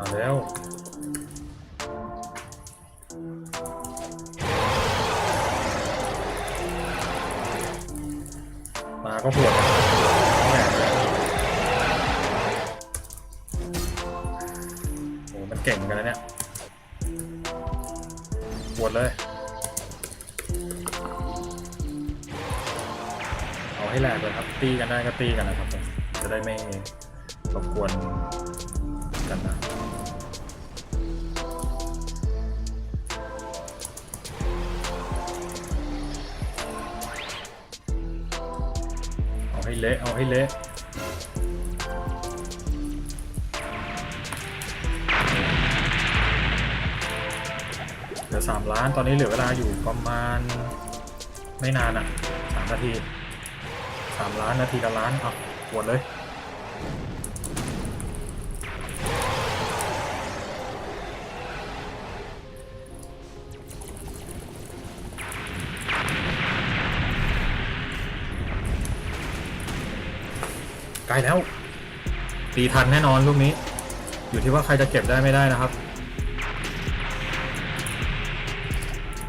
มาแล้วมาก็ปวดแหมโอ้มันเก่งกันแล้วเนี่ยปวดเลย เอาให้แหลกเลยครับ ตีกันได้ก็ตีกันนะครับ จะได้ไม่รบกวนกันนะ เอาให้เละเอาให้เละเหลือสามล้านตอนนี้เหลือเวลาอยู่ประมาณไม่นานอะสามนาทีสามล้านนาทีละล้านเอาหมดเลย ใกล้แล้ว ตีทันแน่นอนลูกนี้ อยู่ที่ว่าใครจะเก็บได้ไม่ได้นะครับ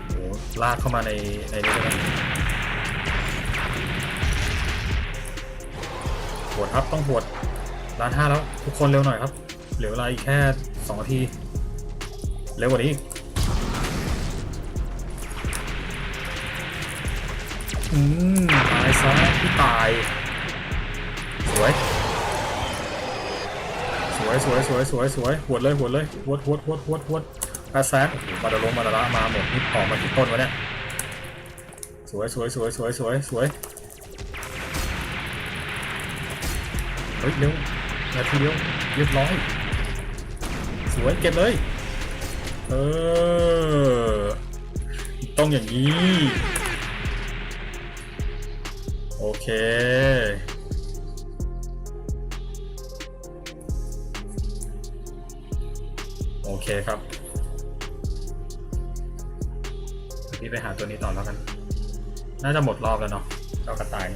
โอ้ลากเข้ามาในในนี้เลยนะหวดครับต้องหวดล้านห้าแล้ว ทุกคนเร็วหน่อยครับเหลือเวลาอีกแค่สองนาที เร็วกว่านี้อืมตายซะพี่ตาย วยสวยสวยสวยสวยสวยหวดเลยหวดเลยหวดหวดหวดหวดหวดแปดแสนโอ้โหมาดลงมาดละมาหมดนี่ออกมาที่ต้นวะเนี่ยสวยสวยสวยสวยสวยสวยเฮ้ยเร็วนาทีเดียวเรียบร้อยสวยเก็บเลยเออต้องอย่างนี้ โอเค โอเคครับ พี่ไปหาตัวนี้ต่อแล้วกัน น่าจะหมดรอบแล้วเนาะเจ้ากระต่าย